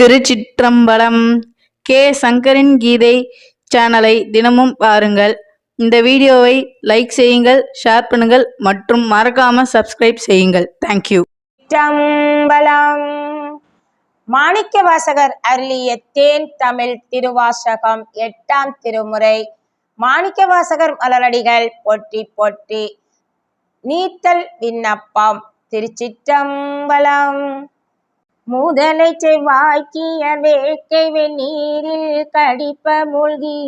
திருச்சிற்றம்பலம் K. சங்கரின் கீதை சேனலை தினமும் பாருங்கள். இந்த வீடியோவை லைக் செய்யுங்கள் ஷேர் பண்ணுங்கள் மற்றும் மறக்காம சப்ஸ்கிரைப் செய்யுங்கள். தேங்க்யூ சிற்றம்பலம் மாணிக்க வாசகர் அருளிய தேன் தமிழ் திருவாசகம் எட்டாம் திருமுறை. மாணிக்க வாசகர் மலரடிகள் பொட்டி பொட்டி நீத்தல் விண்ணப்பம் திருச்சிற்றம்பலம். முதலை செவ்வாய்க்கிய வேட்கை வெந்நீரில் கடிப்ப மூழ்கி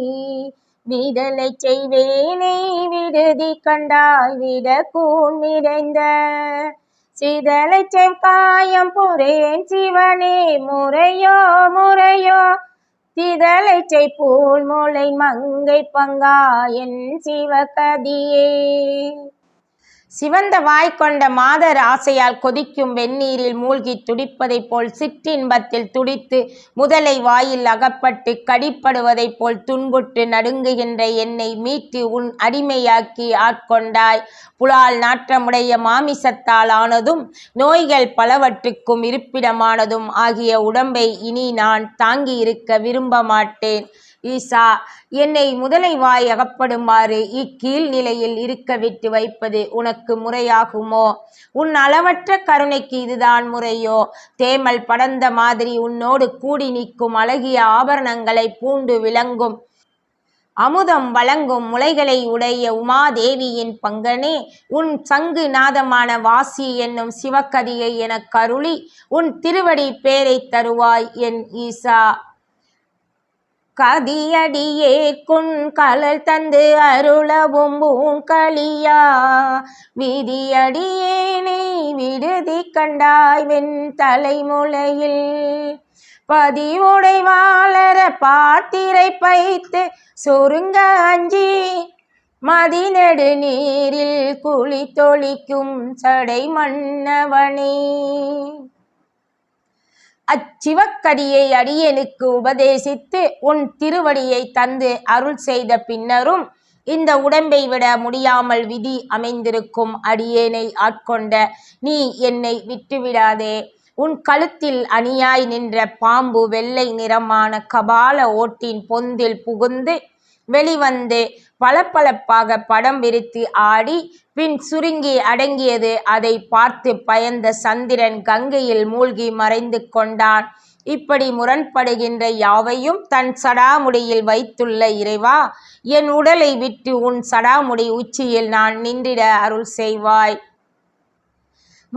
விடலை செய்வேனை விடுதி கண்டாய் விட கூண் நிறைந்த சிதலை செவ்காயம் புரேன் சிவனே முறையோ முறையோ சிதலை செய்பூல் மூளை மங்கை பங்கா என் சிவகதியே. சிவந்த வாய் கொண்ட மாதர் ஆசையால் கொதிக்கும் வெந்நீரில் மூழ்கி துடிப்பதைப் போல் சிற்றின்பத்தில் துடித்து முதலை வாயில் அகப்பட்டு கடிப்படுவதைப் போல் துன்புற்று நடுங்குகின்ற என்னை மீட்டு உன் அடிமையாக்கி ஆட்கொண்டாய். புலால் நாற்றமுடைய மாமிசத்தால் ஆனதும் நோய்கள் பலவற்றுக்கும் இருப்பிடமானதும் ஆகிய உடம்பை இனி நான் தாங்கி இருக்க விரும்ப மாட்டேன் ஈசா என்னை முதலை வாய் அகப்படுமாறு இக்கீழ் நிலையில் இருக்க விட்டு வைப்பது உனக்கு முறையாகுமோ? உன் அளவற்ற கருணைக்கு இதுதான் முறையோ? தேமல் படர்ந்த மாதிரி உன்னோடு கூடி நிற்கும் அழகிய ஆபரணங்களை பூண்டு விளங்கும். அமுதம் வழங்கும் முளைகளை உடைய உமாதேவியின் பங்கனே உன் சங்கு நாதமான வாசி என்னும் சிவக்கதியை எனக் கருளி உன் திருவடி பேரை தருவாய் என் ஈசா. கதியடியேற்குன் கலல் தந்து அருளவும் பூங்களியா விதியடியேனை விடுதி கண்டாய் வெண் தலைமுலையில். பதிவுடை வாளர பாத்திரை பைத்து சுருங்க அஞ்சி. மதிநடு நீரில் குளி தொளிக்கும் சடை மன்னவனே. அச்சிவக்கடியை அடியனுக்கு உபதேசித்து உன் திருவடியை தந்து அருள் செய்த பின்னரும் இந்த உடம்பை விட முடியாமல் விதி அமைந்திருக்கும் அடியேனை ஆட்கொண்ட நீ என்னை விட்டுவிடாதே. உன் கழுத்தில் அணியாய் நின்ற பாம்பு வெள்ளை நிறமான கபால ஓட்டின் பொந்தில் புகுந்து வெளிவந்து பளபளப்பாக படம் விரித்து ஆடி பின் சுருங்கி அடங்கியது அதை பார்த்து பயந்த சந்திரன் கங்கையில் மூழ்கி மறைந்து கொண்டான். இப்படி முரண்படுகின்ற யாவையும் தன் சடாமுடியில் வைத்துள்ள இறைவா என் உடலை விட்டு உன் சடாமுடி உச்சியில் நான் நின்றிட அருள் செய்வாய்.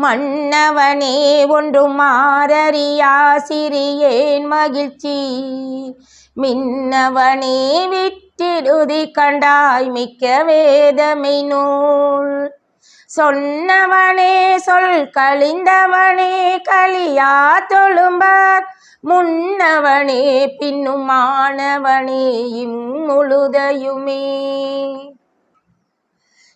மன்னவனே ஒன்று மாறறியா சிறியேன் மகிழ்ச்சி. மின்னவனே விட்டிடுதி கண்டாய் மிக்க வேதமை நூல். சொன்னவனே சொல் கழிந்தவனே கலியா தொழும்பர். முன்னவனே பின்னுமானவனே இம்முழுதையுமே.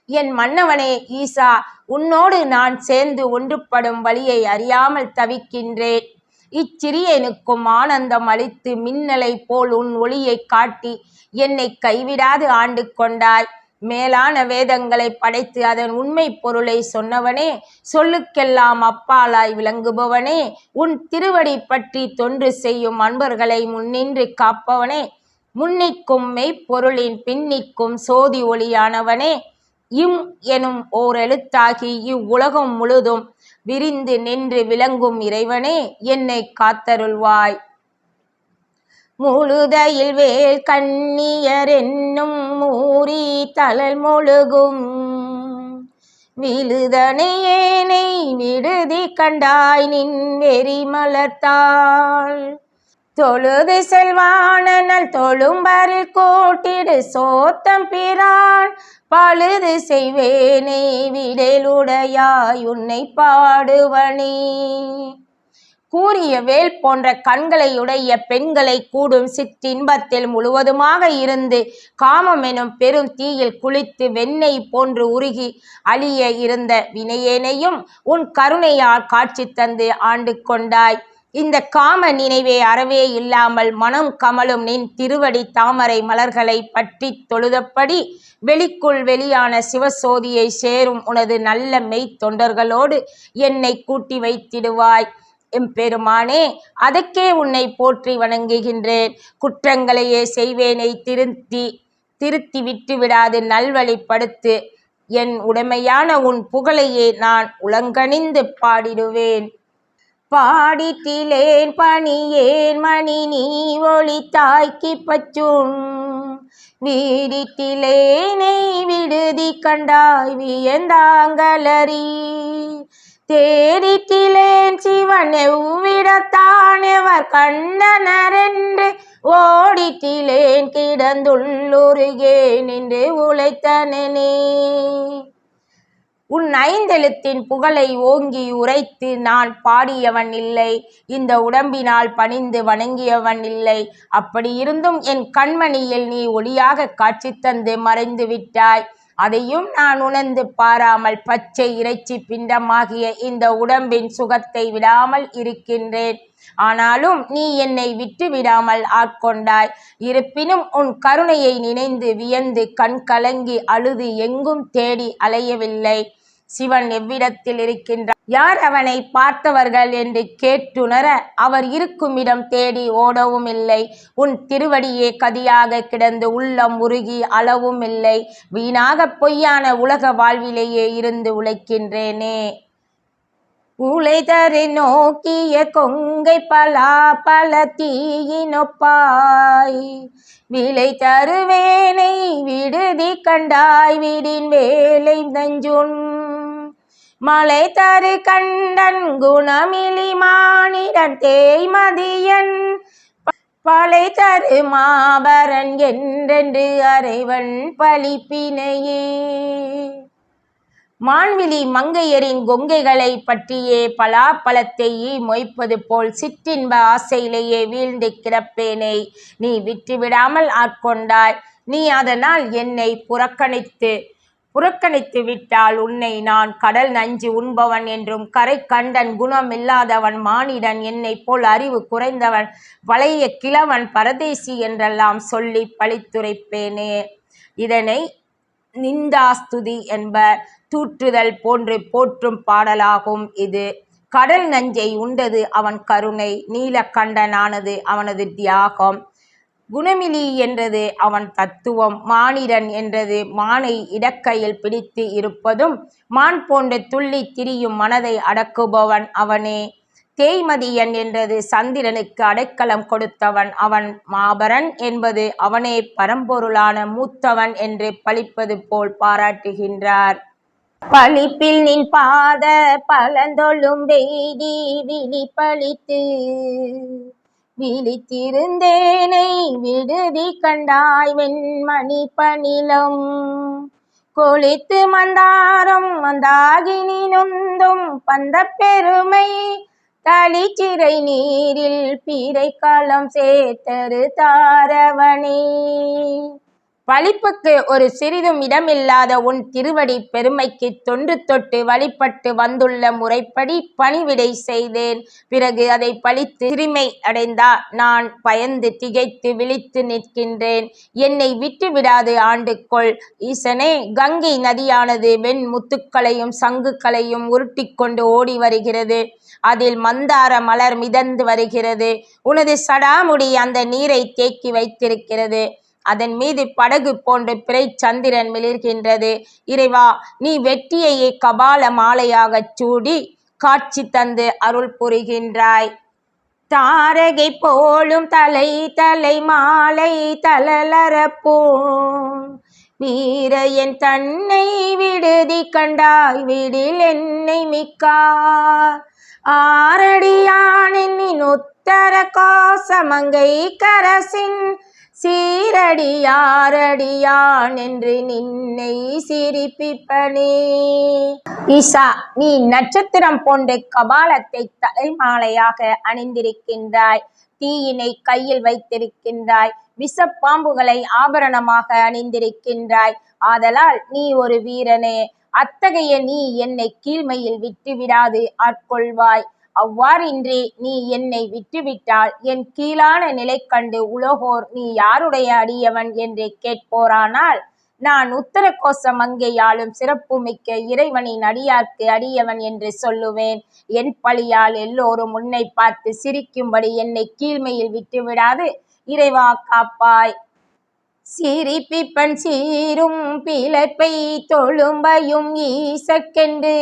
என் மன்னவனே ஈசா உன்னோடு நான் சேர்ந்து ஒன்றுபடும் வழியை அறியாமல் தவிக்கின்றேன். இச்சிறியனுக்கும் ஆனந்தம் அளித்து மின்னலை போல் உன் ஒளியை காட்டி என்னை கைவிடாது ஆண்டு கொண்டாய். மேலான வேதங்களை படைத்து அதன் உண்மை பொருளை சொன்னவனே சொல்லுக்கெல்லாம் அப்பாலாய் விளங்குபவனே உன் திருவடி பற்றி தொன்று செய்யும் அன்பர்களை முன்னின்று காப்பவனே முன்னிக்கும் மெய்ப்பொருளின் பின்னிக்கும் சோதி ஒளியானவனே இம் எனும் ஓர் எழுத்தாகி இவ்வுலகம் முழுதும் விரிந்து நின்று விளங்கும் இறைவனே என்னை காத்தருள்வாய். முழுதையில் வேல் கண்ணியர் என்னும் மூறி தளல் முழுகும். விழுதனையேனை விடுதி கண்டாய் நின் வெறி மலர்த்தாள். தொழுது செல்வானல் தொழும்பரில் கூட்டிடு சோத்தம் பிரான். பழுது செய்வேனே விடலுடையாய் உன்னை பாடுவனே. கூறிய வேல் போன்ற கண்களை உடைய பெண்களை கூடும் சிற்றின்பத்தில் முழுவதுமாக இருந்து காமம் எனும் பெரும் தீயில் குளித்து வெண்ணெய் போன்று உருகி அழிய இருந்த வினையேனையும் உன் கருணையால் காட்சி தந்து ஆண்டு கொண்டாய். இந்த காம நினைவே அறவே இல்லாமல் மனம் கமலும் நின் திருவடி தாமரை மலர்களை பற்றி தொழுதப்படி வெளிக்குள் வெளியான சிவசோதியை சேரும் உனது நல்ல மெய்த் தொண்டர்களோடு என்னை கூட்டி வைத்திடுவாய். எம்பெருமானே அதற்கே உன்னை போற்றி வணங்குகின்றேன். குற்றங்களையே செய்வேனை திருத்தி திருத்தி விட்டு விடாது நல்வழிப்படுத்து என் உடைமையான உன் புகழையே நான் உலங்கணிந்து பாடிடுவேன். பாடிட்டிலேன் பணியேன் மணி நீ ஒளி தாய்க்கு பச்சும் வீடிட்டிலேனை விடுதி கண்டாய் வியந்தாங்கலரி. தேடிட்டிலேன் சிவன் எவ்விடத்தான் கண்டனரென்று. ஓடிட்டிலேன் கிடந்துள்ளுருகேன் என்று உழைத்தனே உன் ஐந்தெழுத்தின் புகழை ஓங்கி உரைத்து நான் பாடியவன் இல்லை. இந்த உடம்பினால் பணிந்து வணங்கியவன் இல்லை. அப்படி இருந்தும் என் கண்மணியில் நீ ஒளியாக காட்சி தந்து மறைந்து விட்டாய். அதையும் நான் உணர்ந்து பாராமல் பச்சை இறைச்சி பிண்டமாகிய இந்த உடம்பின் சுகத்தை விடாமல் இருக்கின்றேன். ஆனாலும் நீ என்னை விட்டு விடாமல் ஆட்கொண்டாய். இருப்பினும் உன் கருணையை நினைந்து வியந்து கண் கலங்கி அழுது எங்கும் தேடி அலையவில்லை. சிவன் எவ்விடத்தில் இருக்கின்றார்? யார் அவனை பார்த்தவர்கள் என்று கேட்டுணர அவர் இருக்கும் இடம் தேடி ஓடவும் இல்லை. உன் திருவடியே கதியாக கிடந்து உள்ளம் உருகி அளவும் இல்லை. வீணாக பொய்யான உலக வாழ்விலேயே இருந்து உழைக்கின்றேனே. உழைதரை நோக்கிய கொங்கை பலா பல தீயினொப்பாய். விலை தருவேனை விடுதி கண்டாய் விடின் வேலை நஞ்சுன் மலை தரு கண்டன் குணமிலி மானிடன் தேய்மதியன். பலை தரு மாபரன் என்றென்று அறைவன் பழிப்பினையே. மான்விழி மங்கையரின் கொங்கைகளை பற்றியே பலாப்பழத்தை மொய்ப்பது போல் சிற்றின்ப ஆசையிலேயே வீழ்ந்து கிடப்பேனே. நீ விட்டுவிடாமல் ஆட்கொண்டாய். நீ அதனால் என்னை புறக்கணித்து புறக்கணித்து விட்டால் உன்னை நான் கடல் நஞ்சு உண்பவன் என்றும் கரை கண்டன் குணம் இல்லாதவன் மானிடன் என்னை போல் அறிவு குறைந்தவன் பழைய கிழவன் பரதேசி என்றெல்லாம் சொல்லி பழித்துரைப்பேனே. இதனை நிந்தாஸ்துதி என்பர். தூற்றுதல் போன்று போற்றும் பாடலாகும் இது. கடல் நஞ்சை உண்டது அவன் கருணை நீலக்கண்டனானது அவனது தியாகம். குணமிலி என்றது அவன் தத்துவம் மானிடன் என்றது மானை இடக்கையில் பிடித்து இருப்பதும் மான் போன்ற துள்ளி திரியும் மனதை அடக்குபவன் அவனே. தேய்மதியன் என்றது சந்திரனுக்கு அடைக்கலம் கொடுத்தவன் அவன் மாபரன் என்பது அவனே பரம்பொருளான மூத்தவன் என்று பழிப்பது போல் பாராட்டுகின்றார். பழிப்பில் நின் பாத பழந்தொழும் வெய்தி பழித்து விழித்திருந்தேனை விடுதி கண்டாய் வெண்மணி பணிலம். கொளித்து மந்தாரம் மந்தாகினி நொந்தும் பந்த பெருமை தளிச்சிறை நீரில் பிறை காலம் சேர்த்தரு தாரவனே வழிப்புக்கு ஒரு சிறிதும் இடமில்லாத உன் திருவடி பெருமைக்கு தொன்று தொட்டு வழிபட்டு வந்துள்ள முறைப்படி பணிவிடை செய்தேன். பிறகு அதை பழித்து திருமை அடைந்தா நான் பயந்து திகைத்து விழித்து நிற்கின்றேன். என்னை விட்டு விடாது ஈசனே கங்கை நதியானது வெண் முத்துக்களையும் சங்குகளையும் உருட்டிக்கொண்டு ஓடி வருகிறது. அதில் மந்தார மலர் மிதந்து வருகிறது. உனது சடாமுடி அந்த நீரை தேக்கி வைத்திருக்கிறது. அதன் மீது படகு போன்ற பிறை சந்திரன் மிளிர்கின்றது. இறைவா நீ வெற்றியையே கபால மாலையாகச் சூடி காட்சி தந்து அருள் புரிகின்றாய். தாரகை போலும் தலை தலை மாலை தளலரப்போம். வீரையன் தன்னை விடுதி கண்டாய் விடில் என்னை மிக்கார் ஆரடியானின் உத்தர கோசமங்கை கரசின் சீரடியாரடியான் என்று நின்னை சிரிப்பிப்பனே. ஈசா நீ நட்சத்திரம் போன்ற கபாலத்தை தலைமாலையாக அணிந்திருக்கின்றாய். தீயினை கையில் வைத்திருக்கின்றாய். விஷப்பாம்புகளை ஆபரணமாக அணிந்திருக்கின்றாய். ஆதலால் நீ ஒரு வீரனே. அத்தகைய நீ என்னை கீழ்மையில் விட்டுவிடாது ஆட்கொள்வாய். அவ்வாறின்றி நீ என்னை விட்டுவிட்டால் என் கீழான நிலை கண்டு உலகோர் நீ யாருடைய அடியவன் என்று கேட்போரானால் நான் உத்தர கோச சிறப்பு சிறப்புமிக்க இறைவனின் அடியார்க்கு அடியவன் என்று சொல்லுவேன். என் பழியால் எல்லோரும் உன்னை பார்த்து சிரிக்கும்படி என்னை கீழ்மையில் விட்டு விடாது இறைவா காப்பாய். சிரிப்பிப்பன் சீரும் பிழைப்பை தொழும்பையும் ஈசக்கென்று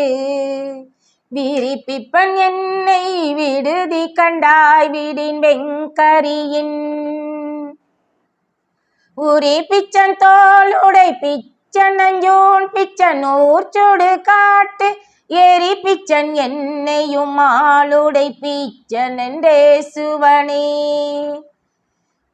விரிப்பிப்பன் என்னை விடுதி கண்டாய் விடின் வெங்கரியின். உரி பிச்சன் தோல் உடை பிச்சன் நஞ்சூன் பிச்சன் ஊர் சுடு காட்டு. எரி பிச்சன் என்னையும் ஆளுடை பிச்சன் என்றே சுவனே.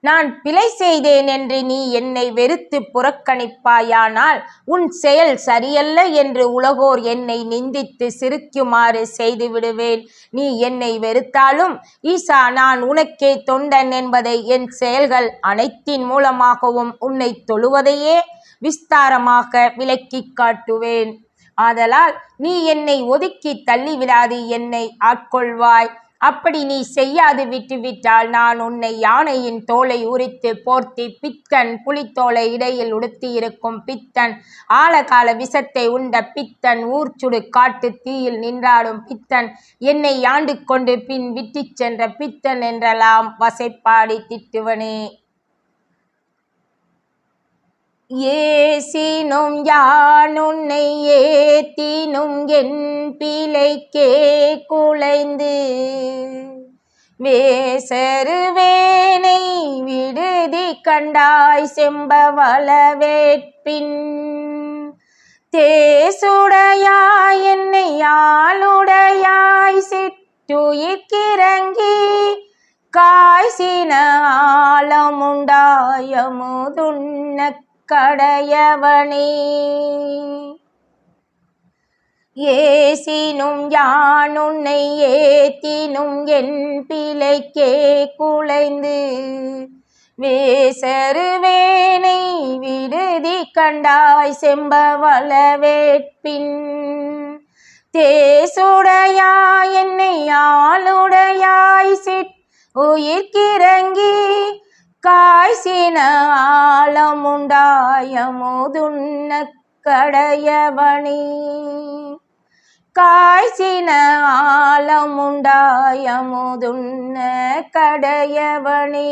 நான் பிழை செய்தேன் என்று நீ என்னை வெறுத்து புறக்கணிப்பாயானால் உன் செயல் சரியல்ல என்று உலகோர் என்னை நிந்தித்து சிரிக்குமாறு செய்து விடுவேன் நீ என்னை வெறுத்தாலும் ஈசா நான் உனக்கே தொண்டன் என்பதை என் செயல்கள் அனைத்தின் மூலமாகவும் உன்னை தொழுவதையே விஸ்தாரமாக விளக்கிக் காட்டுவேன். ஆதலால் நீ என்னை ஒதுக்கி தள்ளிவிடாது என்னை ஆட்கொள்வாய். அப்படி நீ செய்யாது விட்டுவிட்டால் நான் உன்னை யானையின் தோலை உரித்து போர்த்தி பித்தன் புலித்தோலை இடையில் உடுத்தியிருக்கும் பித்தன் ஆழகால விஷத்தை உண்ட பித்தன் ஊர்ச்சுடு காட்டு தீயில் நின்றாடும் பித்தன் என்னை ஆண்டு கொண்டு பின் விட்டுச் சென்ற பித்தன் என்றெல்லாம் வசைப்பாடி திட்டுவனே. ஏசினும் யான் உன்னை ஏ ஏத்தினும் என் பிழைக்கே குலைந்து வேசருவேனை விடுதி கண்டாய் செம்பவள வேட்பின் தேசுடையாய் என்னை ஆளுடையாய் சிற்றுயிர்க்கிறங்கி காய்சின ஆழமுண்டாயமுதுண்ண கடையவனே. ஏசினும் யான் உன்னை ஏத்தினும் என் பிழைக்கே குலைந்து வேசருவேனை விடுதி கண்டாய் செம்பவள வேட்பின் தேசுடையாய் என்னை ஆளுடையாய் சிட். உயிர்க்கிறங்கி காய்சின ஆழமுண்டாயமுதுண்ண கடையவனே. காய்ச்சின ஆழமுண்டாயமுதுண்ண கடையவனே.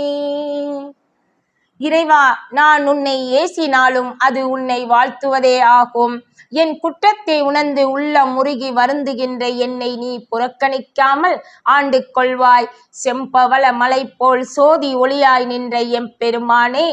இறைவா நான் உன்னை ஏசினாலும் அது உன்னை வாழ்த்துவதே ஆகும். என் குற்றத்தை உணர்ந்து உள்ளம் முருகி வருந்துகின்ற என்னை நீ புறக்கணிக்காமல் ஆண்டு கொள்வாய். செம்பவள மலை போல் சோதி ஒளியாய் நின்ற எம் பெருமானே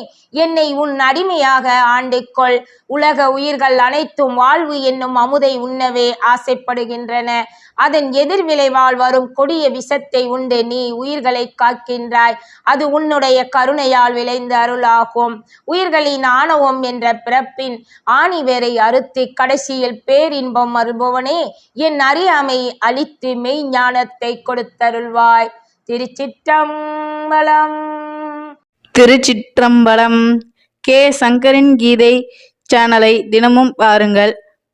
என்னை உன் அடிமையாக ஆண்டு கொள். உலக உயிர்கள் அனைத்தும் வாழ்வு என்னும் அமுதை உண்ணவே ஆசைப்படுகின்றன. அதன் எதிர்விளைவால் வரும் கொடிய விஷத்தை உண்டு. நீ உயிர்களை காக்கின்றாய். அது உன்னுடைய கருணையால் விளைந்த அருளாகும். உயிர்களின் ஆணவம் என்ற பிறப்பின் ஆணிவேரை அறுத்து கடைசியில் பேரின்பம் அருபவனே என் அறியாமை அழித்து மெய் ஞானத்தை கொடுத்தருள்வாய். திருச்சிற்றம்பலம். திருச்சிற்றம்பலம். கே. சங்கரின் கீதை சேனலை தினமும் பாருங்கள்.